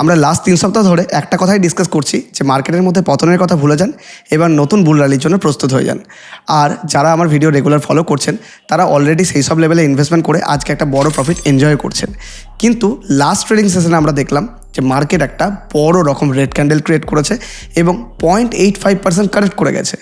আমরা লাস্ট তিন সপ্তাহ ধরে একটা কথাই ডিসকাস করছি যে মার্কেটের মধ্যে পতনের কথা ভুলে যান, এবার নতুন বুল র্যালির জন্য প্রস্তুত হয়ে যান। আর যারা আমার ভিডিও রেগুলার ফলো করছেন, তারা অলরেডি সেই সব লেভেলে ইনভেস্টমেন্ট করে আজকে একটা বড় প্রফিট এনজয় করছেন। কিন্তু লাস্ট ট্রেডিং সেশনে আমরা দেখলাম যে মার্কেট একটা বড় রকম রেড ক্যান্ডেল ক্রিয়েট করেছে এবং point eight five percent correct করে গেছে।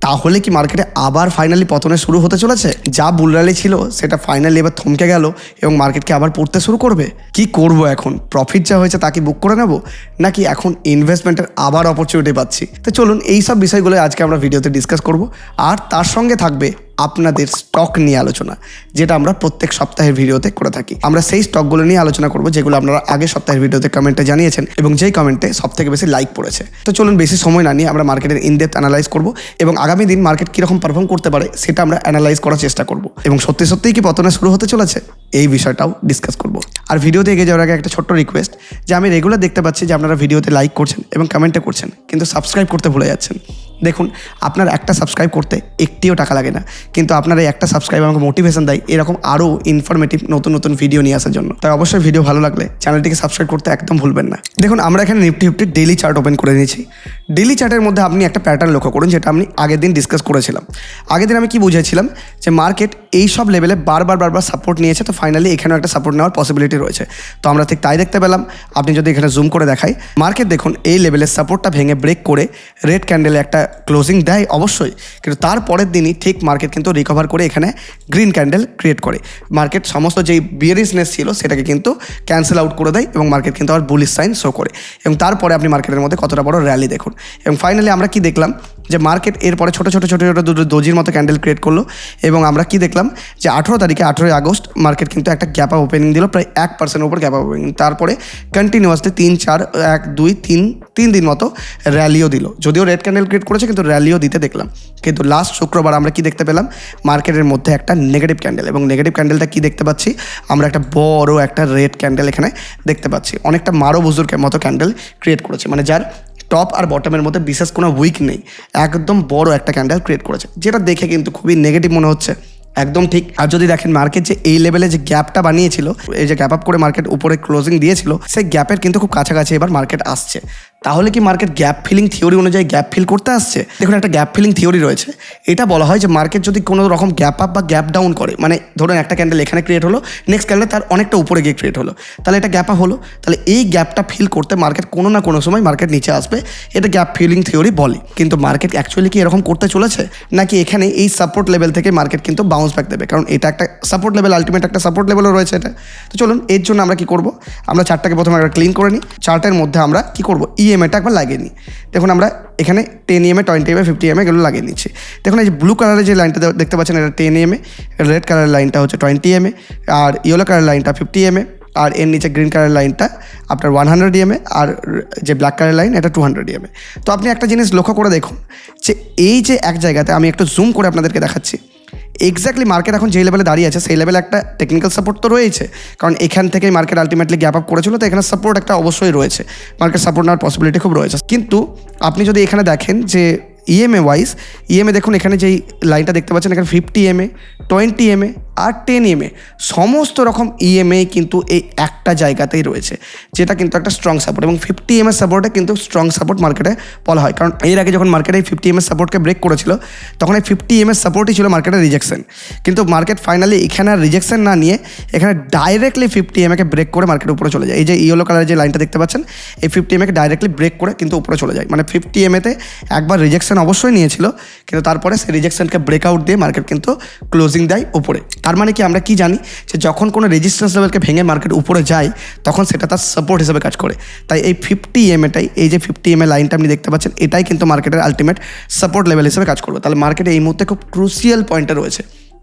তাহলে কি মার্কেটে আবার ফাইনালি পতনে শুরু হতে চলেছে? যা বুলরালি ছিল, সেটা ফাইনালি এবার থমকে গেল এবং মার্কেটকে আবার পড়তে শুরু করবে। কি করব এখন? প্রফিট যা হয়েছে তাকে বুক করে নেব? নাকি এখন ইনভেস্টমেন্টের আবার অপরচুনিটি পাচ্ছি? তো চলুন, এই সব বিষয়গুলো আজকে আমরা ভিডিওতে ডিসকাস করব। আর তার সঙ্গে থাকবে আপনাদের স্টক নিয়ে আলোচনা, যেটা আমরা প্রত্যেক সপ্তাহের ভিডিওতে করে থাকি। আমরা সেই স্টকগুলো নিয়ে আলোচনা করব, যেগুলো আপনারা আগের সপ্তাহের ভিডিওতে কমেন্টে জানিয়েছেন এবং যেই কমেন্টে সব থেকে বেশি লাইক পড়েছে। তো চলুন বেশি সময় না নিয়ে আমরা মার্কেটের ইনডেপথ অ্যানালাইজ করব এবং আগামী দিন মার্কেট কীরকম পারফর্ম করতে পারে, সেটা আমরা অ্যানালাইজ করার চেষ্টা করব। এবং সত্যি সত্যিই কি পতনে শুরু হতে চলেছে? এই বিষয়টাও ডিসকাস করব। আর ভিডিওতে এগিয়ে যাওয়ার আগে একটা ছোট্ট রিকোয়েস্ট যে আমি রেগুলার দেখতে পাচ্ছি যে আপনারা ভিডিওতে লাইক করছেন এবং কমেন্টে করছেন, কিন্তু সাবস্ক্রাইব করতে ভুলে যাচ্ছেন। দেখুন, আপনার একটা সাবস্ক্রাইব করতে একটিও টাকা লাগে না। কিন্তু আপনার একটা সাবস্ক্রাইব আমাকে মোটিভেশন দেয়, এরকম আরও ইনফরমেটিভ নতুন নতুন ভিডিও নিয়ে আসার জন্য। তাই অবশ্যই ভিডিও ভালো লাগলে চ্যানেলটিকে সাবস্ক্রাইব করতে একদম ভুলবেন না। দেখুন, আমরা এখানে Nifty fifty daily chart open করে নিয়েছি। ডেলি চার্টের মধ্যে আপনি একটা প্যাটার্ন লক্ষ্য করুন, যেটা আমি আগের দিন ডিসকাস করেছিলাম। আগের দিন আমি কি বুঝেছিলাম? যে মার্কেট এই সব লেভেলে বারবার বারবার সাপোর্ট নিয়েছে, তো ফাইনালি এখানেও একটা সাপোর্ট নেওয়ার পসিবিলিটি রয়েছে। তো আমরা ঠিক তাই দেখতে পেলাম। আপনি যদি এখানে জুম করে দেখাই মার্কেট দেখুন, এই লেভেলের সাপোর্টটা ভেঙে ব্রেক করে রেড ক্যান্ডেলে একটা ক্লোজিং দেয় অবশ্যই। কিন্তু তারপরের দিনই ঠিক মার্কেট কিন্তু রিকভার করে এখানে গ্রিন ক্যান্ডেল ক্রিয়েট করে। মার্কেট সমস্ত যেই বিয়ারিসনেস ছিল সেটাকে কিন্তু ক্যান্সেল আউট করে দেয় এবং মার্কেট কিন্তু আবার বুলিশ সাইন শো করে। এবং তারপরে আপনি মার্কেটের মধ্যে কতটা বড় র্যালি দেখুন। এবং ফাইনালি আমরা কি দেখলাম যে মার্কেট এরপরে ছোটো ছোটো ছোটো ছোটো দুটো দোজির মতো ক্যান্ডেল ক্রিয়েট করল এবং আমরা কি দেখলাম যে আঠেরো তারিখে, আঠেরোই আগস্ট মার্কেট কিন্তু একটা গ্যাপ আপ ওপেনিং দিল, প্রায় এক পার্সেন্টের উপর গ্যাপ আপ ওপেনিং তারপরে কন্টিনিউয়াসলি তিন, চার, এক, দুই, তিন তিন দিন মতো র্যালিও দিল। যদিও রেড ক্যান্ডেল ক্রিয়েট করেছে, কিন্তু র্যালিও দিতে দেখলাম। কিন্তু লাস্ট শুক্রবার আমরা কি দেখতে পেলাম? মার্কেটের মধ্যে একটা নেগেটিভ ক্যান্ডেল এবং নেগেটিভ ক্যান্ডেলটা কি দেখতে পাচ্ছি? আমরা একটা বড় একটা রেড ক্যান্ডেল এখানে দেখতে পাচ্ছি। অনেকটা মারো বুজুর্গের মতো ক্যান্ডেল ক্রিয়েট করেছে। মানে যার টপ আর বটমের মধ্যে বিশেষ কোনো উইক নেই। একদম বড় একটা ক্যান্ডেল ক্রিয়েট করেছে। যেটা দেখে কিন্তু খুবই নেগেটিভ মনে হচ্ছে। একদম ঠিক। আর যদি দেখেন মার্কেট যে এই লেভেলে যে গ্যাপটা বানিয়েছিল, এই যে গ্যাপ আপ করে মার্কেট উপরে ক্লোজিং দিয়েছিল, সেই গ্যাপের কিন্তু খুব কাছাকাছি এবার মার্কেট আসছে। তাহলে কি মার্কেট গ্যাপ ফিলিং থিওরি অনুযায়ী গ্যাপ ফিল করতে আসছে? দেখুন, একটা গ্যাপ ফিলিং থিওরি রয়েছে। এটা বলা হয় যে মার্কেট যদি কোনো রকম গ্যাপ আপ বা গ্যাপ ডাউন করে মানে ধরুন একটা ক্যান্ডেল এখানে ক্রিয়েট হলো নেক্সট ক্যান্ডেল তার অনেকটা উপরে গিয়ে ক্রিয়েট হলো, তাহলে এটা গ্যাপ আপ হলো। তাহলে এই গ্যাপটা ফিল করতে মার্কেট কোনো না কোনো সময় মার্কেট নিচে আসবে। এটা গ্যাপ ফিলিং থিওরি বলে। কিন্তু মার্কেট অ্যাকচুয়ালি কি এরকম করতে চলেছে? নাকি এখানে এই সাপোর্ট লেভেল থেকে মার্কেট কিন্তু বাউন্স ব্যাক দেবে? কারণ এটা একটা সাপোর্ট লেভেল আলটিমেট একটা সাপোর্ট লেভেলও রয়েছে এটা। তো চলুন, এর জন্য আমরা কি করব? আমরা চারটাকে প্রথমে একটা ক্লিন করে নিই। চার্টের মধ্যে আমরা কি করব? ইএমএটা একবার লাগিয়ে নিই। দেখুন আমরা এখানে ten MA twenty MA fifty MA এগুলো লাগিয়ে নিচ্ছি। দেখুন এই যে ব্লু কালারের যে লাইনটা দেখতে পাচ্ছেন, এটা টেন এমএ রেড কালারের লাইনটা হচ্ছে টোয়েন্টি এমএ আর ইয়েলো কালারের লাইনটা ফিফটি এমএ আর এর নিচে গ্রিন কালার লাইনটা আপনার ওয়ান হান্ড্রেড ইএমএ আর যে ব্ল্যাক কালার লাইন এটা টু হান্ড্রেড ইএমএ তো আপনি একটা জিনিস লক্ষ্য করে দেখুন যে এই যে এক জায়গাতে আমি একটু জুম করে আপনাদেরকে দেখাচ্ছি। এক্স্যাক্টলি মার্কেট এখন যে লেভেলে দাঁড়িয়ে আছে, সেই লেভেলে একটা টেকনিক্যাল সাপোর্ট তো রয়েছে কারণ এখান থেকেই মার্কেট আলটিমেটলি গ্যাপ আপ করেছিল, তো এখানে সাপোর্ট একটা অবশ্যই রয়েছে। মার্কেট সাপোর্ট নেওয়ার পসিবিলিটি খুব রয়েছে। কিন্তু আপনি যদি এখানে দেখেন যে ইএমএ ওয়াইজ ইএমএ দেখুন, এখানে যেই লাইনটা দেখতে পাচ্ছেন, এখানে ফিফটি এমএ টোয়েন্টি এমএ আর টেন এমএ সমস্ত রকম ইএমএ কিন্তু এই একটা জায়গাতেই রয়েছে, যেটা কিন্তু একটা স্ট্রং সাপোর্ট এবং ফিফটি এমএস সাপোর্টে কিন্তু স্ট্রং সাপোর্ট মার্কেটে বলা হয়। কারণ এর আগে যখন মার্কেটে ফিফটি এমএস সাপোর্টকে ব্রেক করেছিল, তখন এই ফিফটি এমএস সাপোর্টই ছিল মার্কেটের রিজেকশন কিন্তু মার্কেট ফাইনালি এখানে রিজেকশন না নিয়ে এখানে ডাইরেক্টলি ফিফটি এমএকে ব্রেক করে মার্কেটের উপরে চলে যায়। এই যে ইয়েলো কালারের যে লাইনটা দেখতে পাচ্ছেন, এই ফিফটি এমএকে ডাইরেক্টলি ব্রেক করে কিন্তু উপরে চলে যায়। মানে ফিফটি এমএতে একবার রিজেকশন অবশ্যই নিয়েছিল, কিন্তু তারপরে সেই রিজেকশনকে ব্রেকআউট দিয়ে মার্কেট কিন্তু ক্লোজিং দেয় উপরে। তার মানে কি আমরা কি জানি যে যখন কোনো রেজিস্ট্যান্স লেভেলকে ভেঙে মার্কেট উপরে যায়, তখন সেটা তার সাপোর্ট হিসেবে কাজ করে। তাই এই ফিফটি এম এটাই এই যে ফিফটি এম এ লাইনটা আপনি দেখতে পাচ্ছেন, এটাই কিন্তু মার্কেটের আলটিমেট সাপোর্ট লেভেল হিসেবে কাজ করবে। তাহলে মার্কেটে এই মুহূর্তে খুব ক্রুসিয়াল পয়েন্টে রয়েছে।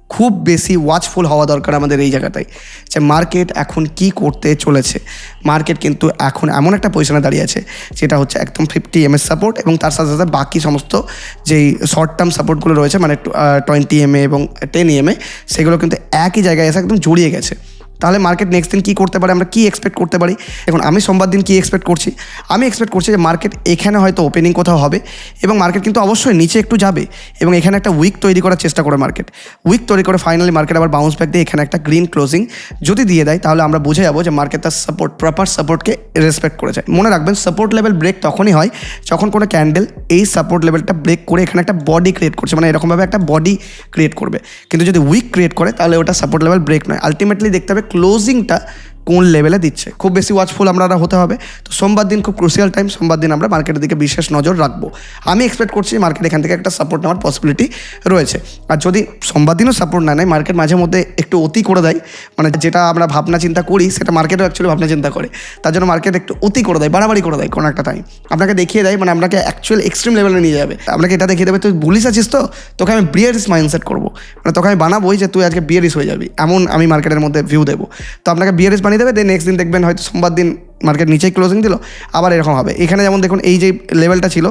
খুব বেশি ওয়াচফুল হওয়া দরকার আমাদের এই জায়গাটায় যে মার্কেট এখন কি করতে চলেছে। মার্কেট কিন্তু এখন এমন একটা পজিশনে দাঁড়িয়ে আছে, যেটা হচ্ছে একদম ফিফটি এম সাপোর্ট এবং তার সাথে সাথে বাকি সমস্ত যেই শর্ট টার্ম সাপোর্টগুলো রয়েছে মানে টোয়েন্টি এম এ এবং টেন এম সেগুলো কিন্তু একই জায়গায় এসে একদম জড়িয়ে গেছে। তাহলে মার্কেট নেক্সট দিন কী করতে পারে, আমরা কী এক্সপেক্ট করতে পারি? এখন আমি সোমবার দিন কী এক্সপেক্ট করছি? আমি এক্সপেক্ট করছি যে মার্কেট এখানে হয়তো ওপেনিং কোথাও হবে এবং মার্কেট কিন্তু অবশ্যই নিচে একটু যাবে এবং এখানে একটা উইক তৈরি করার চেষ্টা করে মার্কেট উইক তৈরি করে ফাইনালি মার্কেট আবার বাউন্স ব্যাক দিয়ে এখানে একটা গ্রিন ক্লোজিং যদি দিয়ে দেয়, তাহলে আমরা বুঝে যাব যে মার্কেট তার সাপোর্ট প্রপার সাপোর্টকে রেসপেক্ট করেছে মনে রাখবেন সাপোর্ট লেভেল ব্রেক তখনই হয় যখন কোনো ক্যান্ডেল এই সাপোর্ট লেভেলটা ব্রেক করে এখানে একটা বডি ক্রিয়েট করছে মানে এরকমভাবে একটা বডি ক্রিয়েট করবে। কিন্তু যদি উইক ক্রিয়েট করে, তাহলে ওটা সাপোর্ট লেভেল ব্রেক নয়। আলটিমেটলি দেখতে হবে ক্লোজিংটা কোন লেভেলে দিচ্ছে। খুব বেশি ওয়াচফুল আমরা হতে হবে। তো সোমবার দিন খুব ক্রুশিয়াল টাইম সোমবার দিন আমরা মার্কেটের দিকে বিশেষ নজর রাখব। আমি এক্সপেক্ট করছি মার্কেট এখান থেকে একটা সাপোর্ট নেওয়ার পসিবিলিটি রয়েছে। আর যদি সোমবার দিনও সাপোর্ট না নেয় মার্কেট মাঝে মধ্যে একটু অতি করে দেয় মানে যেটা আমরা ভাবনা চিন্তা করি, সেটা মার্কেটও অ্যাকচুয়ালি ভাবনা চিন্তা করে। তার জন্য মার্কেট একটু অতি করে দেয়, বাড়াবাড়ি করে দেয় কোনো একটা টাইম আপনাকে দেখিয়ে দেয় মানে আপনাকে অ্যাকচুয়াল এক্সট্রিম লেভেলে নিয়ে যাবে। আপনাকে এটা দেখিয়ে দেবে, তুই বুলিশ আছিস তো? তোকে আমি বিয়ারিস মাইন্ডসেট করব। মানে তোকে আমি বানাবোই যে তুই আজকে বিয়ারিস হয়ে যাবি। এমন আমি মার্কেটের মধ্যে ভিউ দেবো। তো আপনাকে বিয়ারিস বানিয়ে দেবে দেন নেক্সট দিন দেখবেন হয়তো সোমবার দিন মার্কেট নিচেই ক্লোজিং দিল, আবার এরকম হবে। এখানে যেমন দেখুন, এই যে লেভেলটা ছিল,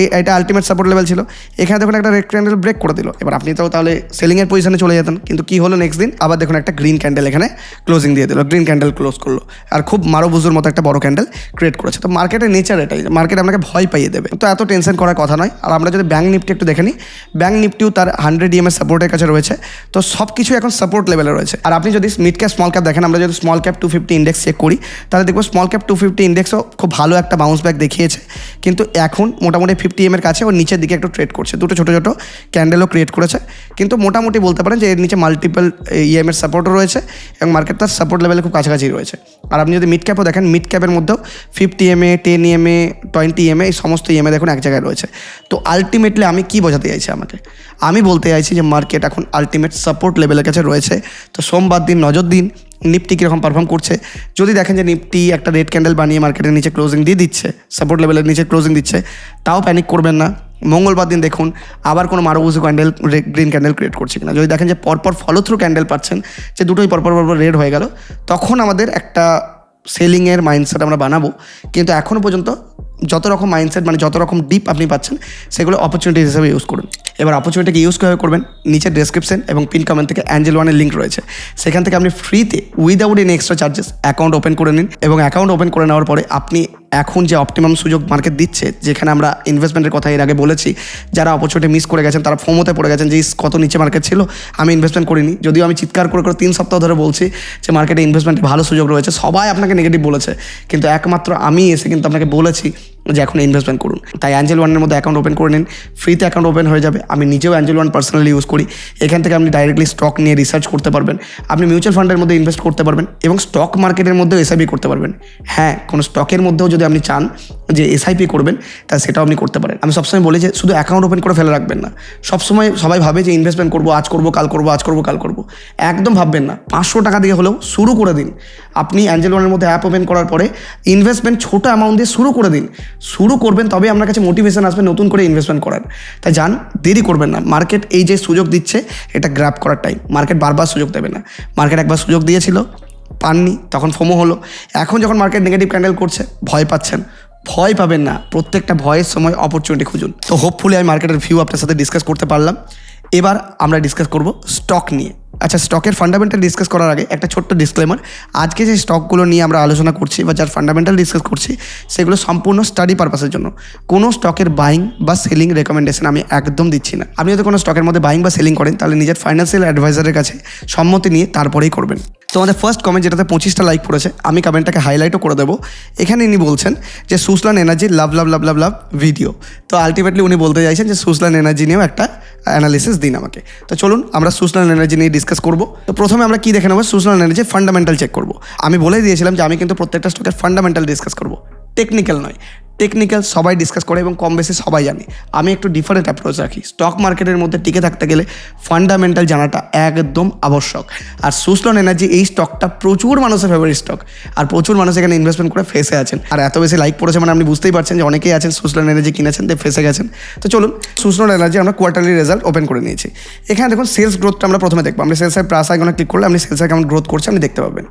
এই, এটা আলটিমেট সাপোর্ট লেভেল ছিল, এখানে দেখুন একটা রেড ক্যান্ডেল ব্রেক করে দিল। এবার আপনি তো তাহলে সেলিংয়ের পজিশনে চলে যেতেন, কিন্তু কি হলো নেক্সট দিন? আবার দেখুন একটা গ্রিন ক্যান্ডেল এখানে ক্লোজিং দিয়ে দিল গ্রিন ক্যান্ডেল ক্লোজ করল। আর খুব মারো বুজুর মতো একটা বড় ক্যান্ডেল ক্রিয়েট করেছে। তো মার্কেটের নেচার এটাই মার্কেট আপনাকে ভয় পাইয়ে দেবে। তো এত টেনশন করার কথা নয়। আর আমরা যদি ব্যাঙ্ক নিফটি একটু দেখে নিই ব্যাঙ্ক নিফটিও তার হান্ড্রেড ইএমএস সাপোর্টের কাছে রয়েছে। তো সব কিছু এখন সাপোর্ট লেভেলে রয়েছে। আর আপনি যদি মিড ক্যাপ স্মল ক্যাপ দেখেন, আমরা যদি small cap two fifty index check করি, তাহলে দেখব স্মল ক্যাপ টু ফিফটি ইন্ডেক্সও খুব ভালো একটা বাউন্স ব্যাক দেখিয়েছে। কিন্তু এখন মোটামুটি ফিফটি এম এর কাছে ওর নিচের দিকে একটু ট্রেড করছে। দুটো ছোটো ছোটো ক্যান্ডেলও ক্রিয়েট করেছে। কিন্তু মোটামুটি বলতে পারেন যে এর নিচে মাল্টিপল ইএম এর সাপোর্টও রয়েছে এবং মার্কেট তার সাপোর্ট লেভেলে খুব কাছাকাছি রয়েছে। আর আপনি যদি মিড ক্যাপও দেখেন মিড ক্যাপের মধ্যেও fifty M A ten M A twenty M A, এই সমস্ত ইএমএ দেখুন এক জায়গায় রয়েছে। তো আলটিমেটলি আমি কি বোঝাতে চাইছি আমাকে? আমি বলতে চাইছি যে মার্কেট এখন আলটিমেট সাপোর্ট লেভেলের কাছে রয়েছে। তো সোমবার দিন, নজর দিন নিফটি কীরকম পারফর্ম করছে? যদি দেখেন যে নিফটি একটা রেড ক্যান্ডেল বানিয়ে মার্কেটের নিচে ক্লোজিং দিয়ে দিচ্ছে সাপোর্ট লেভেলের নিচে ক্লোজিং দিচ্ছে, তাও প্যানিক করবেন না। মঙ্গলবার দিন দেখুন, আবার কোনো মারুবুজু ক্যান্ডেল গ্রিন ক্যান্ডেল ক্রিয়েট করছে কিনা। যদি দেখেন যে পরপর ফলো থ্রু ক্যান্ডেল পাচ্ছেন, যে দুটোই পরপর পরপর রেড হয়ে গেল, তখন আমাদের একটা সেলিংয়ের মাইন্ডসেট আমরা বানাবো। কিন্তু এখনও পর্যন্ত যত রকম মাইন্ডসেট মানে যত রকম ডিপ আপনি পাচ্ছেন, সেগুলো অপরচুনিটি হিসেবে ইউজ করুন। এবার অপরচুনিটিকে ইউজ কীভাবে করবেন? নিচের ডেসক্রিপশন এবং পিন কমেন্ট থেকে অ্যাঞ্জেল ওয়ানের লিঙ্ক রয়েছে। সেখান থেকে আপনি ফ্রিতে without any extra charges account open করে নিন এবং অ্যাকাউন্ট ওপেন করে নেওয়ার পরে আপনি এখন যে অপটিমাম সুযোগ মার্কেট দিচ্ছে, যেখানে আমরা ইনভেস্টমেন্টের কথা এর আগে বলেছি, যারা অপরচুনিটি মিস করে গেছেন, তারা ফোমোতে পড়ে গেছেন যে কত নিচে মার্কেট ছিল, আমি ইনভেস্টমেন্ট করিনি। যদিও আমি চিৎকার করে করে তিন সপ্তাহ ধরে বলছি যে মার্কেটে ইনভেস্টমেন্টে ভালো সুযোগ রয়েছে। সবাই আপনাকে নেগেটিভ বলেছে। কিন্তু একমাত্র আমি এসে কিন্তু আপনাকে বলেছি যে এখন ইনভেস্টমেন্ট করুন। তাই অ্যাঞ্জেল ওয়ানের মধ্যে অ্যাকাউন্ট ওপেন করে নিন। ফ্রিতে অ্যাকাউন্ট ওপেন হয়ে যাবে। আমি নিজেও অ্যাঞ্জেল ওয়ান পার্সোনালি ইউজ করি। এখান থেকে আপনি ডাইরেক্টলি স্টক নিয়ে রিসার্চ করতে পারবেন। আপনি মিউচুয়াল ফান্ডের মধ্যে ইনভেস্ট করতে পারবেন এবং স্টক মার্কেটের মধ্যেও এসআইপি করতে পারবেন। হ্যাঁ কোনো স্টকের মধ্যেও যদি আপনি চান যে এসআইপি করবেন, তা সেটাও আপনি করতে পারেন। আমি সবসময় বলি যে শুধু অ্যাকাউন্ট ওপেন করে ফেলে রাখবেন না। সবসময় সবাই ভাবে যে ইনভেস্টমেন্ট করব, আজ করব, কাল করব, আজ করব, কাল করব। একদম ভাববেন না। পাঁচশো টাকা দিয়ে হলেও শুরু করে দিন। আপনি অ্যাঞ্জেল ওয়ানের মধ্যে অ্যাপ ওপেন করার পরে ইনভেস্টমেন্ট ছোটো অ্যামাউন্ট দিয়ে শুরু করে দিন। শুরু করবেন তবে আপনার কাছে মোটিভেশন আসবে নতুন করে ইনভেস্টমেন্ট করার। তাই যান, দেরি করবেন না। মার্কেট এই যে সুযোগ দিচ্ছে, এটা গ্র্যাপ করার টাইম মার্কেট বারবার সুযোগ দেবে না। মার্কেট একবার সুযোগ দিয়েছিল, পাননি, তখন ফোমো হলো। এখন যখন মার্কেট নেগেটিভ ক্যান্ডেল করছে, ভয় পাচ্ছেন। ভয় পাবেন না। প্রত্যেকটা ভয়ের সময় অপরচুনিটি খুঁজুন। তো হোপফুলি আমি মার্কেটের ভিউ আপনার সাথে ডিসকাস করতে পারলাম। এবার আমরা ডিসকাস করব স্টক নিয়ে। আচ্ছা স্টকের ফান্ডামেন্টাল ডিসকাস করার আগে একটা ছোট্ট ডিসক্লেমার আজকে যে স্টকগুলো নিয়ে আমরা আলোচনা করছি বা যার ফান্ডামেন্টাল ডিসকাস করছি, সেগুলো সম্পূর্ণ স্টাডি পারপাসের জন্য। কোনো স্টকের বাইং বা সেলিং রেকমেন্ডেশন আমি একদম দিচ্ছি না। আপনি যদি কোনো স্টকের মধ্যে বাইং বা সেলিং করেন, তাহলে নিজের ফাইন্যান্সিয়াল অ্যাডভাইজারের কাছে সম্মতি নিয়ে তারপরেই করবেন। তো আমাদের ফার্স্ট কমেন্ট যেটাতে পঁচিশটা লাইক পড়েছে, আমি কমেন্টটাকে হাইলাইটও করে দেবো। এখানে ইনি বলছেন যে সুসলান এনার্জি লাভ লাভ লাভ লাভ লাভ ভিডিও তো আলটিমেটলি উনি বলতে চাইছেন যে সুসলান এনার্জি নিয়েও একটা অ্যানালিসিস দিন আমাকে। তো চলুন, আমরা সুসলান এনার্জি নিয়ে ডিসকাস করব। তো প্রথমে আমরা কি দেখে নেব? সুসলান এনার্জি ফান্ডামেন্টাল চেক করব। আমি বলে দিয়েছিলাম যে, আমি কিন্তু প্রত্যেকটা স্টকের ফান্ডামেন্টাল ডিসকাস করব। টেকনিক্যাল নয়। টেকনিক্যাল সবাই ডিসকাস করে এবং কম বেশি সবাই জানে। আমি একটু ডিফারেন্ট অ্যাপ্রোচ রাখি। স্টক মার্কেটের মধ্যে টিকে থাকতে গেলে ফান্ডামেন্টাল জানাটা একদম আবশ্যক। আর সুসলন এনার্জি এই স্টকটা প্রচুর মানুষের ফেভারিট স্টক আর প্রচুর মানুষ এখানে ইনভেস্টমেন্ট করে ফেসে আছেন। আর এত বেশি লাইক পড়েছে মানে আপনি বুঝতেই পারছেন যে অনেকেই আছেন সুসলন এনার্জি কিনেছেন দিয়ে ফেসে গেছেন। তো চলুন সুসলন এনার্জি আমরা কোয়ার্টারলি রেজাল্ট ওপেন করে নিয়েছি। এখানে দেখুন সেলস গ্রোথটা আমরা প্রথমে দেখব। আমরা সেলসের প্লাস আইকনে ক্লিক করলে আপনি সেলসের কেমন গ্রোথ করছে আপনি দেখতে পাবেন।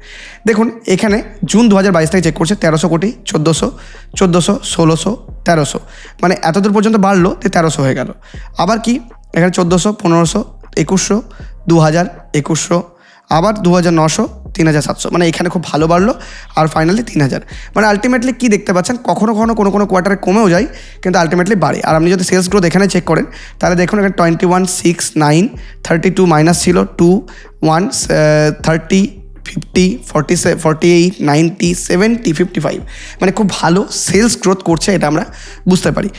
দেখুন, এখানে জুন দু হাজার বাইশ থেকে চেক করছে তেরোশো কোটি, চোদ্দোশো চোদ্দোশো ষোলোশো, তেরোশো। মানে এতদূর পর্যন্ত বাড়লো যে তেরোশো হয়ে গেল। আবার কি? এখানে চোদ্দোশো, পনেরোশো, একুশশো দু হাজার একুশশো, আবার দু হাজার নশো তিন হাজার সাতশো। মানে এখানে খুব ভালো বাড়লো আর ফাইনালি তিন হাজার মানে আলটিমেটলি কী দেখতে পাচ্ছেন? কখনো কখনো কোনো কোনো কোয়ার্টারে কমেও যায়, কিন্তু আলটিমেটলি বাড়ে। আর আপনি যদি সেলস গ্রোথ এখানে চেক করেন, তাহলে দেখুন এখানে twenty one six nine thirty two minus ছিল two one thirty fifty, forty forty eight, ninety, seventy, fifty five. মানে খুব ভালো সেলস গ্রোথ করছে এটা আমরা বুঝতে পারি।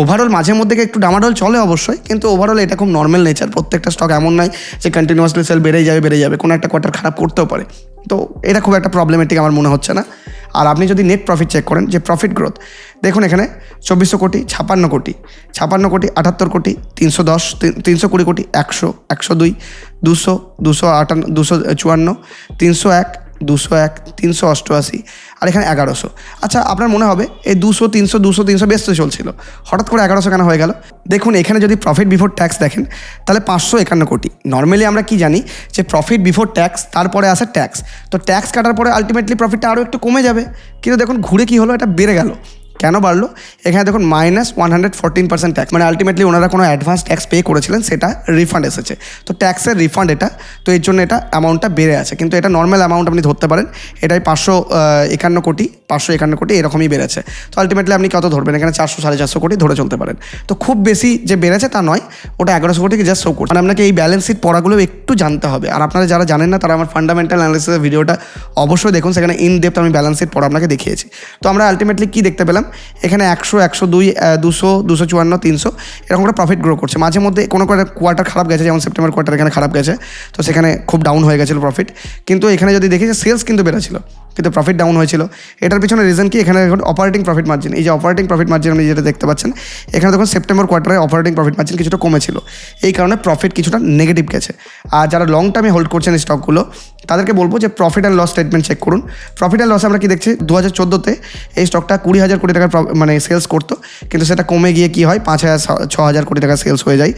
ওভারঅল মাঝে মধ্যে একটু ডামাডোল চলে অবশ্যই, কিন্তু ওভারঅল এটা খুব নর্মাল নেচার প্রত্যেকটা স্টক এমন নয় যে কন্টিনিউয়াসলি সেল বেড়েই যাবে বেড়ে যাবে, কোনো একটা কোয়ার্টার খারাপ করতেও পারে। তো এটা খুব একটা প্রবলেমেটিক আমার মনে হচ্ছে না। আর আপনি যদি নেট প্রফিট চেক করেন, যে প্রফিট গ্রোথ দেখুন এখানে চব্বিশশো কোটি ছাপান্ন কোটি ছাপান্ন কোটি, আটাত্তর কোটি, তিনশো দশ তিনশো কুড়ি কোটি, একশো একশো দুই, দুশো দুশো আটান্ন, দুশো চুয়ান্ন, তিনশো এক, দুশো এক, তিনশো অষ্টআশি আর এখানে এগারোশো। আচ্ছা আপনার মনে হবে এই দুশো, তিনশো দুশো, তিনশো বেশ তো চলছিল। হঠাৎ করে এগারোশো কেন হয়ে গেল? দেখুন, এখানে যদি প্রফিট বিফোর ট্যাক্স দেখেন, তাহলে পাঁচশো একান্ন কোটি। নর্মালি আমরা কি জানি যে প্রফিট বিফোর ট্যাক্স তারপরে আসে ট্যাক্স তো ট্যাক্স কাটার পরে আলটিমেটলি প্রফিটটা আরও একটু কমে যাবে। কিন্তু দেখুন, ঘুরে কি হলো? এটা বেড়ে গেল। কেন বাড়লো? এখানে দেখুন minus one hundred fourteen percent tax মানে আলটিমেটলি ওনারা কোনো অ্যাডভান্স ট্যাক্স পে করেছিলেন, সেটা রিফান্ড এসেছে। তো ট্যাক্সের রিফান্ড এটা, তো এর জন্য এটা অ্যামাউন্টটা বেড়ে আছে। কিন্তু এটা নর্মাল অ্যামাউন্ট আপনি ধরতে পারেন, এটাই পাঁচশো একান্ন কোটি, পাঁচশো একান্ন কোটি এরকমই বেড়েছে। তো আলটিমেটলি আপনি কত ধরবেন? এখানে চারশো, সাড়ে চারশো কোটি ধরে চলতে পারেন। তো খুব বেশি যে বেড়েছে তা নয়, ওটা এগারোশো কোটিকে জাস্ট শো করছে। মানে আপনাকে এই ব্যালেন্স শিট পড়াগুলো একটু জানতে হবে। আর আপনারা যারা জানেন না, তারা আমার ফান্ডামেন্টাল অ্যানালিসিসের ভিডিওটা অবশ্যই দেখুন। সেখানে ইন ডেপথ আমি ব্যালেন্স শিট পড়া আপনাকে দেখিয়েছি। তো আমরা আলটিমেটলি কী দেখতে পেলাম? এখানে একশো একশো দুই দুশো দুশো চুয়ান্ন, তিনশো, এরকম করে প্রফিট গ্রো করছে। মাঝে মধ্যে কোনো কোনো কোয়ার্টার খারাপ গেছে, যেমন সেপ্টেম্বর কোয়ার্টার এখানে খারাপ গেছে, তো সেখানে খুব ডাউন হয়ে গেছিল প্রফিট কিন্তু এখানে যদি দেখি যে সেলস কিন্তু বেড়েছিল, কিন্তু প্রফিট ডাউন হয়েছিল। এটার পিছনে রিজন কি? এখানে দেখুন অপারেটিং প্রফিট মার্জিন এই যে অপারেটিং প্রফিট মার্জিন আপনি যেটা দেখতে পাচ্ছেন, এখানে দেখুন সেপ্টেম্বর কোয়ার্টারে অপারেটিং প্রফিট মার্জিন কিছুটা কমেছিল। এই কারণে প্রফিট কিছুটা নেগেটিভ গেছে। আর যারা লং টার্মে হোল্ড করছেন স্টকগুলো তাদেরকে বলব যে profit and loss statement check করুন। প্রফিট অ্যান্ড লস আমরা কি দেখছি? দু হাজার চোদ্দোতে এই স্টকটা কুড়ি হাজার কোটি টাকার মানে সেলস করতো। কিন্তু সেটা কমে গিয়ে কি হয়? পাঁচ হাজার, ছ হাজার কোটি টাকা সেলস হয়ে যায়।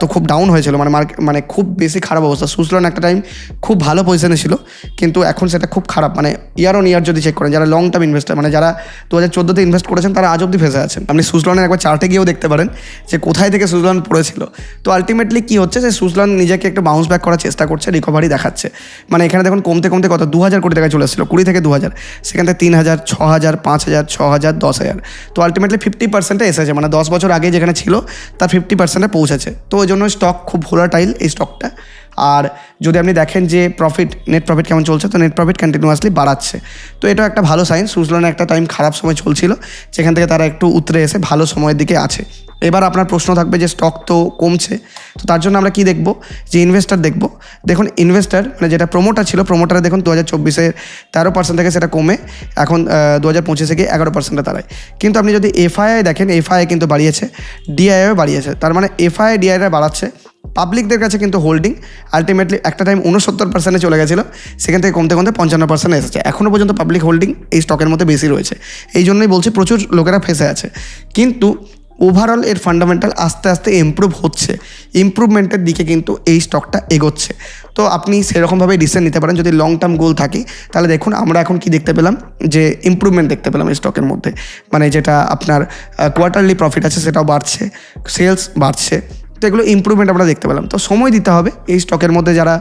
তো খুব ডাউন হয়েছিল। মানে মার্কেট মানে খুব বেশি খারাপ অবস্থা। সুসলন একটা টাইম খুব ভালো পজিশনে ছিল। কিন্তু এখন সেটা খুব খারাপ। মানে ইয়ার অন ইয়ার যদি চেক করেন, যারা লং টার্ম ইনভেস্টার মানে যারা দু হাজার চোদ্দোতে ইনভেস্ট করেছেন, তারা আজ অব্দি ফেসে আছেন। আপনি সুসলনের একবার চার্টে গিয়েও দেখতে পারেন যে কোথায় থেকে সুসলন পড়েছিল। তো আলটিমেটলি কী হচ্ছে? যে সুসলন নিজেকে একটু বাউন্স ব্যাক করার চেষ্টা করছে রিকভারি দেখাচ্ছে। মানে এখানে দেখুন কমতে কমতে কত? দু হাজার কোটি টাকা চলে এসেছিল কুড়ি থেকে দু হাজার সেখান থেকে তিন হাজার ছ হাজার পাঁচ হাজার ছ হাজার দশ হাজার তো আলটিমেটলি ফিফটি পার্সেন্টে এসেছে মানে দশ বছর আগে যেখানে ছিল, তার ফিফটি পার্সেন্টে পৌঁছেছে। তো ওই জন্য স্টক খুব ভোলাটাইল এই স্টকটা আর যদি আপনি দেখেন যে প্রফিট নেট প্রফিট কেমন চলছে, তো নেট প্রফিট কন্টিনিউয়াসলি বাড়াচ্ছে। তো এটা একটা ভালো সাইন সুজলনে একটা টাইম খারাপ সময় চলছিল, যেখান থেকে তারা একটু উতরে এসে ভালো সময়ের দিকে আছে। এবার আপনার প্রশ্ন থাকবে যে স্টক তো কমছে, তো তার জন্য আমরা কি দেখব? যে ইনভেস্টার দেখব। দেখুন ইনভেস্টার মানে যেটা প্রোমোটার ছিল প্রোমোটারে দেখুন দু হাজার চব্বিশে তেরো পার্সেন্ট থেকে সেটা কমে, এখন দু হাজার পঁচিশে গিয়ে এগারো পার্সেন্টে দাঁড়ায়। কিন্তু আপনি যদি এফআইআই দেখেন এফআইআই কিন্তু বাড়িয়েছে ডিআইও বাড়িয়েছে। তার মানে এফআইআই ডিআইরা বাড়াচ্ছে। পাবলিকদের কাছে কিন্তু হোল্ডিং আলটিমেটলি একটা টাইম উনসত্তর পার্সেন্টে চলে গেছিল, সেখান থেকে কমতে কমতে পঞ্চান্ন পার্সেন্টে এসেছে। এখনও পর্যন্ত পাবলিক হোল্ডিং এই স্টকের মধ্যে বেশি রয়েছে। এই জন্যই বলছি প্রচুর লোকেরা ফেসে আছে। কিন্তু ওভারঅল এর ফান্ডামেন্টাল আস্তে আস্তে ইমপ্রুভ হচ্ছে। ইমপ্রুভমেন্টের দিকে কিন্তু এই স্টকটা এগোচ্ছে। তো আপনি সেরকমভাবে ডিসিশন নিতে পারেন। যদি লং টার্ম গোল থাকে, তাহলে দেখুন আমরা এখন কি দেখতে পেলাম? যে ইমপ্রুভমেন্ট দেখতে পেলাম এই স্টকের মধ্যে। মানে যেটা আপনার কোয়ার্টারলি প্রফিট আছে সেটাও বাড়ছে সেলস বাড়ছে। তো এগুলো ইমপ্রুভমেন্ট আমরা দেখতে পেলাম। তো সময় দিতে হবে। এই স্টকের মধ্যে যারা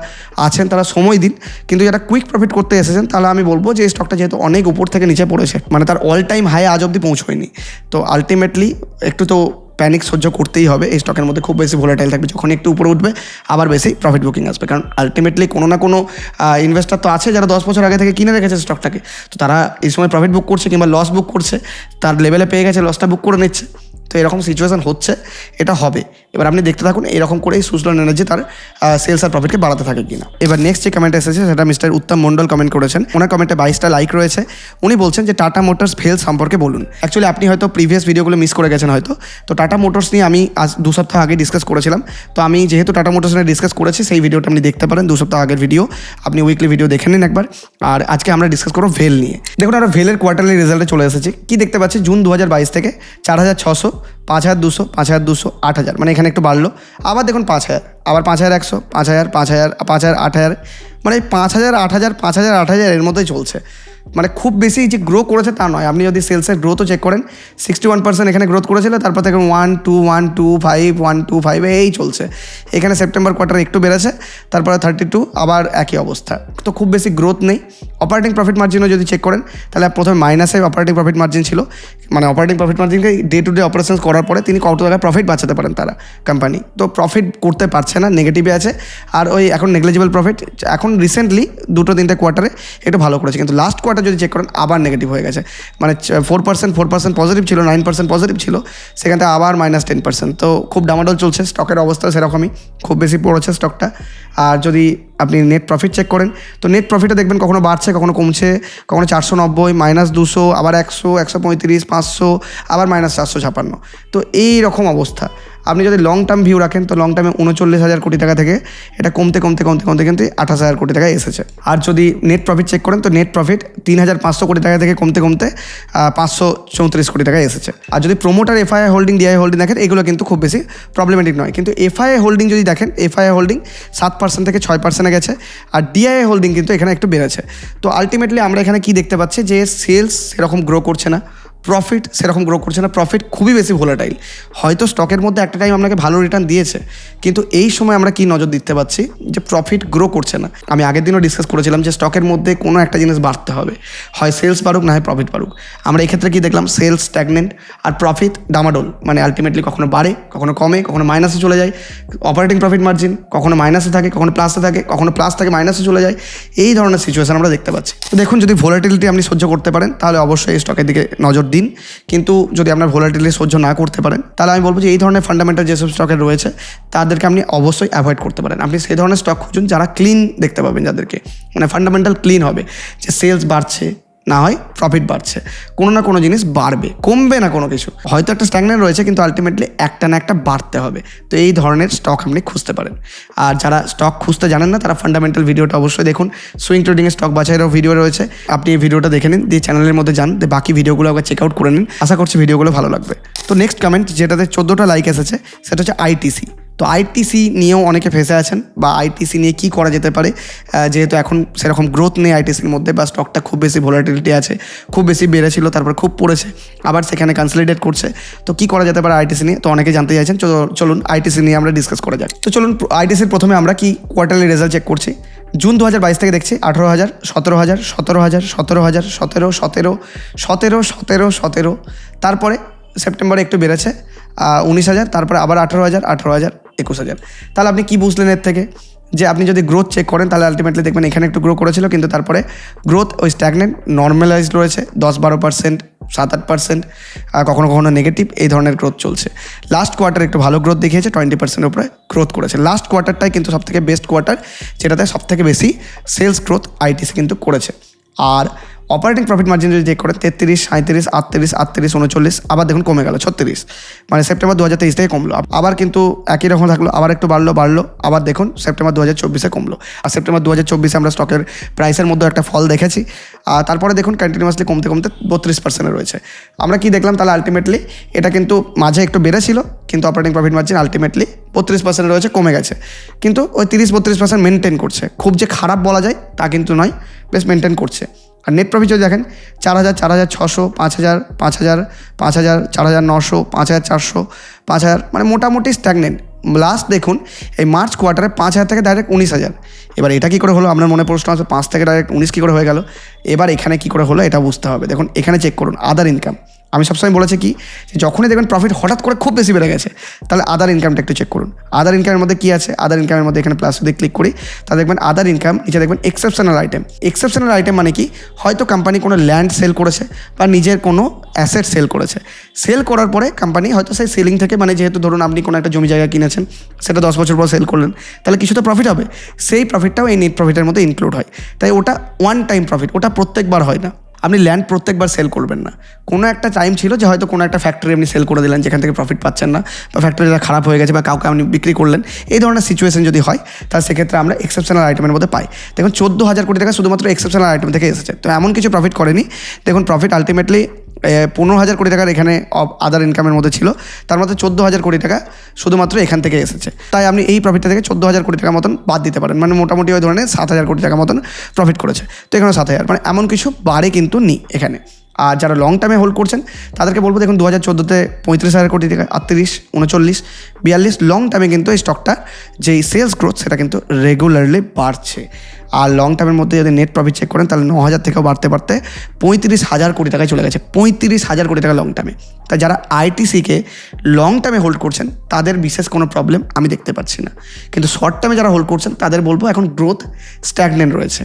আছেন, তারা সময় দিন। কিন্তু যারা কুইক প্রফিট করতে এসেছেন, তাহলে আমি বলব যে, এই স্টকটা যেহেতু অনেক উপর থেকে নিচে পড়েছে মানে তার অল টাইম হাই আজ অব্দি পৌঁছয়নি। তো আলটিমেটলি একটু তো প্যানিক সহ্য করতেই হবে। এই স্টকের মধ্যে খুব বেশি ভোলাটাইল থাকবে। যখন একটু উপরে উঠবে, আবার বেশি প্রফিট বুকিং আসবে। কারণ আলটিমেটলি কোনো না কোনো ইনভেস্টার তো আছে যারা দশ বছর আগে থেকে কিনে রেখেছে স্টকটাকে তো তারা এই সময় প্রফিট বুক করছে কিংবা লস বুক করছে, তার লেভেলে পেয়ে গেছে লসটা বুক করে নিচ্ছে। তো এরকম সিচুয়েশন হচ্ছে। এটা হবে। এবার আপনি দেখতে থাকুন এরকম করেই সুজলন এনার্জি তার সেলস আর প্রফিটকে বাড়াতে থাকে কিনা। এবার নেক্সট যে কমেন্ট এসেছে সেটা মিস্টার উত্তম মণ্ডল কমেন্ট করেছেন। ওনার কমেন্টে বাইশটা লাইক রয়েছে। উনি বলছেন যে টাটা মোটরস ফেল সম্পর্কে বলুন। অ্যাকচুয়ালি আপনি হয়তো প্রিভিয়াস ভিডিওগুলো মিস করে গেছেন হয়তো। তো টাটা মোটরস নিয়ে আমি আজ দু সপ্তাহ আগে ডিসকাস করেছিলাম। তো আমি যেহেতু টাটা মোটরস নিয়ে ডিসকাস করেছি, সেই ভিডিওটা আপনি দেখতে পারেন। দু সপ্তাহ আগের ভিডিও আপনি উইকলি ভিডিও দেখে নিন একবার। আর আজকে আমরা ডিসকাস করব ভেল নিয়ে। দেখুন আমরা ভেলের কোয়ার্টারলি রেজাল্টে চলে এসেছি। কি দেখতে পাচ্ছি? জুন দু হাজার বাইশ থেকে চার হাজার ছশো পাঁচ হাজার দুশো, পাঁচ হাজার দুশো, আট হাজার। মানে এখানে একটু বাড়লো। আবার দেখুন পাঁচ হাজার, আবার পাঁচ হাজার একশো, পাঁচ হাজার পাঁচ হাজার পাঁচ হাজার, আট হাজার। মানে পাঁচ হাজার, আট হাজার, পাঁচ হাজার, আট হাজার এর মতোই চলছে। মানে খুব বেশি যে গ্রো করেছে তা নয়। আপনি যদি সেলসের গ্রোথও চেক করেন সিক্সটি ওয়ান পার্সেন্ট এখানে গ্রোথ করেছিল, তারপর থেকে one two one two five one two five এই চলছে। এখানে সেপ্টেম্বর কোয়ার্টার একটু বেড়েছে, তারপরে থার্টি টু আবার একই অবস্থা। তো খুব বেশি গ্রোথ নেই। অপারেটিং প্রফিট মার্জিনও যদি চেক করেন, তাহলে প্রথমে মাইনাসে অপারেটিং প্রফিট মার্জিন ছিল। মানে অপারেটিং প্রফিট মার্জিনকে ডে টু ডে অপারেশন করার পরে তিনি কত টাকা প্রফিট বাঁচাতে পারেন তারা কোম্পানি তো প্রফিট করতে পারছে না নেগেটিভে আছে। আর ওই এখন নেগলিজিবল প্রফিট এখন রিসেন্টলি দুটো তিনটে কোয়ার্টারে একটু ভালো করেছে। কিন্তু লাস্ট যদি চেক করেন, আবার নেগেটিভ হয়ে গেছে। মানে four percent four percent positive ছিল নাইন পার্সেন্ট পজিটিভ ছিল সেখান থেকে আবার মাইনাস টেন পার্সেন্ট তো খুব ডামাডোল চলছে স্টকের অবস্থা সেরকমই। খুব বেশি পড়েছে স্টকটা আর যদি আপনি নেট প্রফিট চেক করেন, তো নেট প্রফিটে দেখবেন কখনো বাড়ছে, কখনো কমছে। কখনো চারশো নব্বই মাইনাস দুশো, আবার একশো একশো পঁয়ত্রিশ, পাঁচশো, আবার মাইনাস চারশো ছাপান্ন। তো এই রকম অবস্থা। আপনি যদি লং টার্ম ভিউ রাখেন, তো লং টার্মে উনচল্লিশ হাজার কোটি টাকা থেকে এটা কমতে কমতে কমতে কমতে কিন্তু আঠাশ হাজার কোটি টাকা এসেছে। আর যদি নেট প্রফিট চেক করেন, তো নেট প্রফিট তিন হাজার পাঁচশো কোটি টাকা থেকে কমতে কমতে পাঁচশো চৌত্রিশ কোটি টাকা এসেছে। আর যদি promoter FII holding DII holding দেখেন, এগুলো কিন্তু খুব বেশি প্রবলেমেটিক নয়। কিন্তু এফআইআই হোল্ডিং যদি দেখেন এফআইআই হোল্ডিং সাত পার্সেন্ট থেকে ছয় পার্সেন্টে গেছে, আর ডিআই হোল্ডিং কিন্তু এখানে একটু বেড়েছে। তো আলটিমেটলি আমরা এখানে কি দেখতে পাচ্ছি? যে সেলস সেরকম গ্রো করছে না। প্রফিট সেরকম গ্রো করছে না। প্রফিট খুবই বেশি ভোলাটাইল হয়তো স্টকের মধ্যে একটা টাইম আপনাকে ভালো রিটার্ন দিয়েছে। কিন্তু এই সময় আমরা কি নজর দিতে পাচ্ছি? যে প্রফিট গ্রো করছে না। আমি আগের দিনও ডিসকাস করেছিলাম যে স্টকের মধ্যে কোনো একটা জিনিস বাড়তে হবে। হয় সেলস বাড়ুক, না হয় প্রফিট বাড়ুক। আমরা এক্ষেত্রে কি দেখলাম? সেলস স্ট্যাগনেন্ট আর প্রফিট ডামাডোল মানে আলটিমেটলি কখনো বাড়ে, কখনো কমে, কখনো মাইনাসে চলে যায়। অপারেটিং প্রফিট মার্জিন কখনো মাইনাসে থাকে, কখনো প্লাসে থাকে, কখনো প্লাস থাকে মাইনাসে চলে যায়। এই ধরনের সিচুয়েশন আমরা দেখতে পাচ্ছি। দেখুন, যদি ভোলাটিলিটি আপনি সহ্য করতে পারেন, তাহলে অবশ্যই এই স্টকের দিকে নজর দিন। কিন্তু যদি আপনার ভোলাটিলিটি সহ্য না করতে পারেন, তাহলে আমি বলব যে এই ধরনের ফান্ডামেন্টাল যেসব স্টকের রয়েছে, তাদেরকে আপনি অবশ্যই অ্যাভয়েড করতে পারেন। আপনি সেই ধরনের স্টক খুঁজুন যারা ক্লিন দেখতে পাবেন যাদেরকে। মানে ফান্ডামেন্টাল ক্লিন হবে। যে সেলস বাড়ছে না হয় প্রফিট বাড়ছে। কোনো না কোনো জিনিস বাড়বে, কমবে না কোনো কিছু। হয়তো একটা স্ট্যাগনেন্ট রয়েছে, কিন্তু আলটিমেটলি একটা না একটা বাড়তে হবে। তো এই ধরনের স্টক আপনি খুঁজতে পারেন। আর যারা স্টক খুঁজতে জানেন না, তারা ফান্ডামেন্টাল ভিডিওটা অবশ্যই দেখুন। সুইং ট্রেডিংয়ের স্টক বাছাইয়েরও ভিডিও রয়েছে। আপনি এই ভিডিওটা দেখে নিন, দিয়ে চ্যানেলের মধ্যে যান, দিয়ে বাকি ভিডিওগুলো আবার চেক আউট করে নিন। আশা করছি ভিডিওগুলো ভালো লাগবে। তো নেক্সট কমেন্ট যেটাতে চোদ্দোটা লাইক এসেছে, সেটা হচ্ছে আইটিসি তো আইটিসি নিয়েও অনেকে ফেসে আছেন বা আইটিসি নিয়ে কি করা যেতে পারে যেহেতু এখন সেরকম গ্রোথ নেই আইটিসির মধ্যে বা স্টকটা খুব বেশি ভোলাটিলিটি আছে, খুব বেশি বেড়েছিল, তারপর খুব পড়েছে, আবার সেখানে কনসলিডেট করছে, তো কি করা যেতে পারে আইটিসি নিয়ে? তো অনেকে জানতে চাইছেন চলুন আইটিসি নিয়ে আমরা ডিসকাস করা যাক। তো চলুন আইটিসির প্রথমে আমরা কি কোয়ার্টারলি রেজাল্ট চেক করছি? জুন দু হাজার বাইশ থেকে দেখছি, আঠেরো হাজার, সতেরো হাজার সতেরো হাজার সতেরো হাজার, সতেরো সতেরো সতেরো সতেরো সতেরো, তারপরে সেপ্টেম্বরে একটু বেড়েছে উনিশ হাজার, তারপরে আবার আঠেরো হাজার আঠেরো হাজার একুশ হাজার। তাহলে আপনি কি বুঝলেন এর থেকে? যে আপনি যদি গ্রোথ চেক করেন, তাহলে আলটিমেটলি দেখবেন এখানে একটু গ্রো করেছিল, কিন্তু তারপরে গ্রোথ ওই স্ট্যাগনেন্ট নর্মালাইজড রয়েছে, দশ বারো পার্সেন্ট সাত আট পার্সেন্ট কখনো কখনো নেগেটিভ এই ধরনের গ্রোথ চলছে। লাস্ট কোয়ার্টার একটু ভালো গ্রোথ দেখিয়েছে টোয়েন্টি পার্সেন্টের উপরে গ্রোথ করেছে। লাস্ট কোয়ার্টারটাই কিন্তু সবথেকে বেস্ট কোয়ার্টার যেটাতে সবথেকে বেশি সেলস গ্রোথ আইটিসি কিন্তু করেছে। আর অপারেটিং প্রফিট মার্জিন যদি করেন তেত্রিশ সাঁত্রিশ আটত্রিশ আটত্রিশ, উনচল্লিশ, আবার দেখুন কমে গেল, ছত্রিশ। মানে সেপ্টেম্বর দু হাজার তেইশ থেকে কমলো। আবার কিন্তু একই রকম থাকল, আবার একটু বাড়লো বাড়লো, আবার দেখুন সেপ্টেম্বর দু হাজার চব্বিশে কমলো। আর সেপ্টেম্বর দু হাজার চব্বিশে আমরা স্টকের প্রাইসের মধ্যে একটা ফল দেখেছি। আর তারপরে দেখুন কন্টিনিউয়াসলি কমতে কমতে বত্রিশ পার্সেন্টে রয়েছে। আমরা কি দেখলাম তাহলে আলটিমেটলি এটা কিন্তু মাঝে একটু বেড়েছিল, কিন্তু অপারেটিং প্রফিট মার্জিন আলটিমেটলি বত্রিশ পার্সেন্ট রয়েছে, কমে গেছে। কিন্তু ওই তিরিশ, বত্রিশ পার্সেন্ট মেনটেন করছে। খুব যে খারাপ বলা যায় তা কিন্তু নয়, বেশ মেনটেন করছে। আর নেট প্রফিট যদি দেখেন, চার হাজার চার হাজার, ছশো, পাঁচ হাজার পাঁচ হাজার পাঁচ হাজার, চার হাজার, নশো, পাঁচ হাজার, চারশো, পাঁচ হাজার মানে মোটামুটি স্ট্যাগনেন্ট লাস্ট দেখুন, এই মার্চ কোয়ার্টারে পাঁচ হাজার থেকে ডাইরেক্ট উনিশ হাজার। এবার এটা কী করে হলো? আপনার মনে প্রশ্ন আছে, পাঁচ থেকে ডাইরেক্ট উনিশ কী করে হয়ে গেল? এবার এখানে কী করে হলো? এটা বুঝতে হবে। দেখুন, এখানে চেক করুন আদার ইনকাম আমি সবসময় বলেছি কি, যে যখনই দেখবেন প্রফিট হঠাৎ করে খুব বেশি বেড়ে গেছে, তাহলে আদার ইনকামটা একটু চেক করুন। আদার ইনকামের মধ্যে কী আছে? আদার ইনকামের মধ্যে এখানে প্লাস যদি ক্লিক করি, তা দেখবেন আদার ইনকাম নিচে দেখবেন এক্সেপশনাল আইটেম এক্সেপশনাল আইটেম মানে কি, হয়তো কোম্পানি কোনো ল্যান্ড সেল করেছে বা নিজের কোনো অ্যাসেট সেল করেছে। সেল করার পরে কোম্পানি হয়তো সেই সেলিং থেকে মানে যেহেতু ধরুন আপনি কোনো একটা জমি জায়গা কিনেছেন, সেটা দশ বছর পর সেল করলেন, তাহলে কিছু তো প্রফিট হবে। সেই প্রফিটটাও এই নেট প্রফিটের মধ্যে ইনক্লুড হয়। তাই ওটা ওয়ান টাইম প্রফিট ওটা প্রত্যেকবার হয় না। আপনি ল্যান্ড প্রত্যেকবার সেল করবেন না। কোনো একটা টাইম ছিল যে হয়তো কোনো একটা ফ্যাক্টরি আপনি সেল করে দিলেন, যেখান থেকে প্রফিট পাচ্ছেন না বা ফ্যাক্টরিটা খারাপ হয়ে গেছে বা কাউকে আপনি বিক্রি করলেন, এই ধরনের সিচুয়েশন যদি হয়, তাহলে সেক্ষেত্রে আমরা এক্সেপশনাল আইটেমের মধ্যে পাই। দেখুন, চোদ্দ হাজার কোটি টাকা শুধুমাত্র এক্সেপশনাল আইটেম থেকে এসেছে। তো এমন কিছু প্রফিট করেনি। দেখুন প্রফিট আলটিমেটলি পনেরো হাজার কোটি টাকার এখানে আদার ইনকামের মধ্যে ছিল। তার মধ্যে চোদ্দ হাজার কোটি টাকা শুধুমাত্র এখান থেকে এসেছে। তাই আপনি এই প্রফিটটা থেকে চোদ্দ হাজার কোটি টাকা মতন বাদ দিতে পারেন। মানে মোটামুটি ওই ধরনের সাত হাজার কোটি টাকা মতন প্রফিট করেছে। তো এখানে সাত হাজার। মানে এমন কিছু বাড়ে কিন্তু নেই এখানে। আর যারা লং টার্মে হোল্ড করছেন, তাদেরকে বলব দেখুন দু হাজার চোদ্দোতে পঁয়ত্রিশ হাজার কোটি টাকা, আটত্রিশ, উনচল্লিশ, বিয়াল্লিশ লং টার্মে কিন্তু এই স্টকটা যেই সেলস গ্রোথ সেটা কিন্তু রেগুলারলি বাড়ছে। আর লং টার্মের মধ্যে যদি নেট প্রফিট চেক করেন, তাহলে ন হাজার থেকেও বাড়তে বাড়তে পঁয়ত্রিশ হাজার কোটি টাকায় চলে গেছে। পঁয়ত্রিশ হাজার কোটি টাকা লং টার্মে তাই যারা আইটিসিকে লং টার্মে হোল্ড করছেন, তাদের বিশেষ কোনো প্রবলেম আমি দেখতে পাচ্ছি না। কিন্তু শর্ট টার্মে যারা হোল্ড করছেন, তাদের বলব এখন গ্রোথ স্ট্যাগনেন্ট রয়েছে।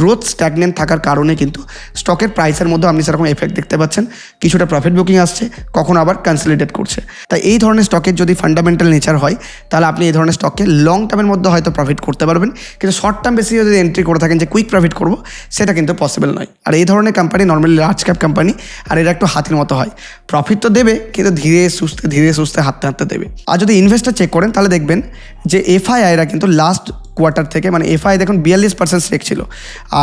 গ্রোথ স্ট্যাগনেন্ট থাকার কারণে কিন্তু স্টকের প্রাইসের মধ্যে আপনি সেরকম এফেক্ট দেখতে পাচ্ছেন। কিছুটা প্রফিট বুকিং আসছে, কখন আবার কনসলিডেট করছে। তাই এই ধরনের স্টকের যদি ফান্ডামেন্টাল নেচার হয়, তাহলে আপনি এই ধরনের স্টককে লং টার্মের মধ্যে হয়তো প্রফিট করতে পারবেন। কিন্তু শর্ট টার্ম বেশি যদি এন্ট্রি করে থাকেন যে কুইক প্রফিট করব, সেটা কিন্তু পসিবল নয়। আর এই ধরনের company normally large cap company আর এরা একটু হাতির মতো হয়। প্রফিট তো দেবে, কিন্তু ধীরে সুস্থে ধীরে সুস্থে হাঁটতে হাঁটতে দেবে। আর যদি ইনভেস্টার চেক করেন, তাহলে দেখবেন যে এফআইআইরা কিন্তু লাস্ট কোয়ার্টার থেকে মানে এফআই দেখুন বিয়াল্লিশ পার্সেন্ট স্টেক ছিল।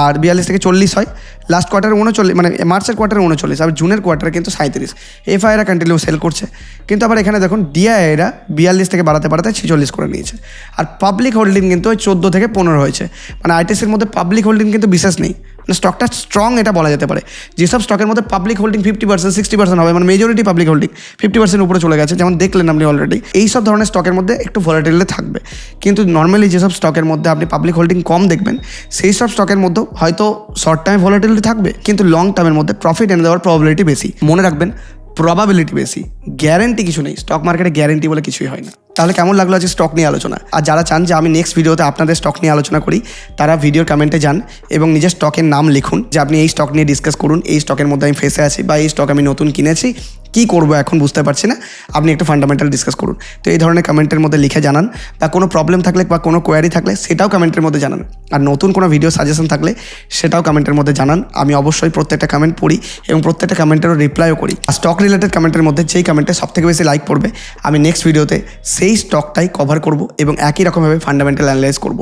আর বিয়াল্লিশ থেকে চল্লিশ হয়। লাস্ট কোয়ার্টারে উনচল্লিশ মানে মার্চের কোয়ার্টারে উনচল্লিশ, আর জুনের কোয়ার্টারে কিন্তু সাঁত্রিশ এফআইআরা কন্টিনিউ সেল করছে। কিন্তু আবার এখানে দেখুন ডিআইআইরা বিয়াল্লিশ থেকে বাড়াতে বাড়াতে ছেচল্লিশ করে নিয়েছে। আর পাবলিক হোল্ডিং কিন্তু ওই চোদ্দ থেকে পনেরো হয়েছে। মানে আইটিসির মধ্যে পাবলিক হোল্ডিং কিন্তু বিশেষ নেই। মানে স্টকটা স্ট্রং এটা বলা যেতে পারে। যেসব স্টকের মধ্যে public holding fifty percent sixty percent হবে মানে majority public holding fifty percent উপরে চলে গেছে, যেমন দেখলেন আপনি অলরেডি এই সব ধরনের স্টকের মধ্যে একটু ভলাটিলিটি থাকবে। কিন্তু নর্মালি যেসব স্টকের মধ্যে আপনি পাবলিক হোল্ডিং কম দেখবেন সেই সব স্টকের মধ্যে হয়তো শর্ট টাইমে ভলাটিলিটি থাকবে, কিন্তু লং টার্মের মধ্যে প্রফিট এনে দেওয়ার প্রবাবিলিটি বেশি। মনে রাখবেন প্রবাবিলিটি বেশি। গ্যারেন্টি কিছু নেই। স্টক মার্কেটে গ্যারেন্টি বলে কিছুই হয় না। তাহলে কেমন লাগল আজকে স্টক নিয়ে আলোচনা? আর যারা চান যে আমি নেক্সট ভিডিওতে আপনাদের স্টক নিয়ে আলোচনা করি, তারা ভিডিওর কমেন্টে যান এবং নিজের স্টকের নাম লিখুন যে আপনি এই স্টক নিয়ে ডিসকাস করুন। এই স্টকের মধ্যে আমি ফেসে আছি বা এই স্টক আমি নতুন কিনেছি। কি করব এখন বুঝতে পারছি না। আপনি একটু ফান্ডামেন্টাল ডিসকাস করুন। তো এই ধরনের কমেন্টের মধ্যে লিখে জানান। বা কোনো প্রবলেম থাকলে বা কোনো কোয়ারি থাকলে সেটাও কমেন্টের মধ্যে জানান। আর নতুন কোনো ভিডিও সাজেশন থাকলে সেটাও কমেন্টের মধ্যে জানান। আমি অবশ্যই প্রত্যেকটা কমেন্ট পড়ি এবং প্রত্যেকটা কমেন্টেরও রিপ্লাইও করি। আর স্টক রিলেটেড কমেন্টের মধ্যে যেই কমেন্টে সব থেকে বেশি লাইক পড়বে, আমি নেক্সট ভিডিওতে সেই স্টকটাই কভার করব এবং একই রকমভাবে ফান্ডামেন্টাল অ্যানালাইজ করব।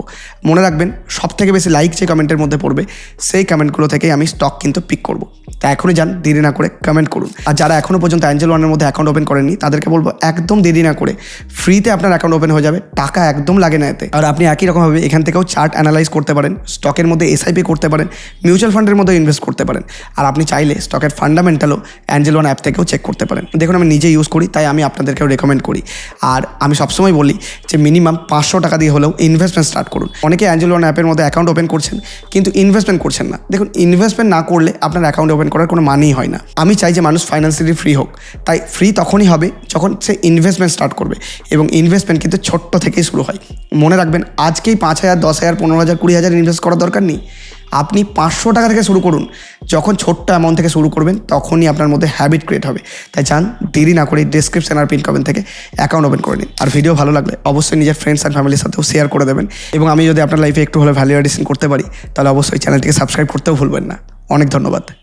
মনে রাখবেন সব থেকে বেশি লাইক যে কমেন্টের মধ্যে পড়বে, সেই কমেন্টগুলো থেকেই আমি স্টক কিন্তু পিক করব। তা এখনই যান, দেরি না করে কমেন্ট করুন। আর যারা এখনও পর্যন্ত অ্যাঞ্জেল ওয়ানের মধ্যে অ্যাকাউন্ট ওপেন করেননি। তাদেরকে বলব, একদম দেরি না করে ফ্রিতে আপনার অ্যাকাউন্ট ওপেন হয়ে যাবে। টাকা একদম লাগে না এতে। আর আপনি একই রকমভাবে এখান থেকেও চার্ট অ্যানালাইজ করতে পারেন স্টকের মধ্যে এসআইপি করতে পারেন মিউচুয়াল ফান্ডের মধ্যে ইনভেস্ট করতে পারেন। আর আপনি চাইলে স্টকের ফান্ডামেন্টালও অ্যাঞ্জেল ওয়ান অ্যাপ থেকেও চেক করতে পারেন। দেখুন, আমি নিজে ইউজ করি, তাই আমি আপনাদেরকেও রেকমেন্ড করি। আর আমি সবসময় বলি যে মিনিমাম পাঁচশো টাকা দিয়ে হলেও ইনভেস্টমেন্ট স্টার্ট করুন। অনেকে অ্যাঞ্জেল ওয়ান অ্যাপের মধ্যে অ্যাকাউন্ট ওপেন করছেন, কিন্তু ইনভেস্টমেন্ট করছেন না। দেখুন ইনভেস্টমেন্ট না করলে আপনার অ্যাকাউন্ট ওপেন করার কোনো মানেই হয় না। আমি চাই যে, মানুষ ফাইন্যান্সিয়ালি ফ্রি হোক। তাই ফ্রি তখনই হবে যখন সে ইনভেস্টমেন্ট স্টার্ট করবে এবং ইনভেস্টমেন্ট কিন্তু ছোট্ট থেকেই শুরু হয়। মনে রাখবেন, আজকেই পাঁচ হাজার, দশ হাজার, পনেরো হাজার, কুড়ি হাজার ইনভেস্ট করার দরকার নেই। আপনি পাঁচশো টাকা থেকে শুরু করুন। যখন ছোট্ট অ্যামাউন্ট থেকে শুরু করবেন, তখনই আপনার মধ্যে হ্যাবিট ক্রিয়েট হবে। তাই যান দেরি না করে ডিসক্রিপশন আর পিন কমেন্ট থেকে অ্যাকাউন্ট ওপেন করে নিন। আর ভিডিও ভালো লাগলে অবশ্যই নিজের ফ্রেন্ডস অ্যান্ড ফ্যামিলির সাথেও শেয়ার করে দেবেন। এবং আমি যদি আপনার লাইফে একটু হলে ভ্যালু এডিশন করতে পারি, তাহলে অবশ্যই চ্যানেলটিকে সাবস্ক্রাইব করতেও ভুলবেন না। অনেক ধন্যবাদ।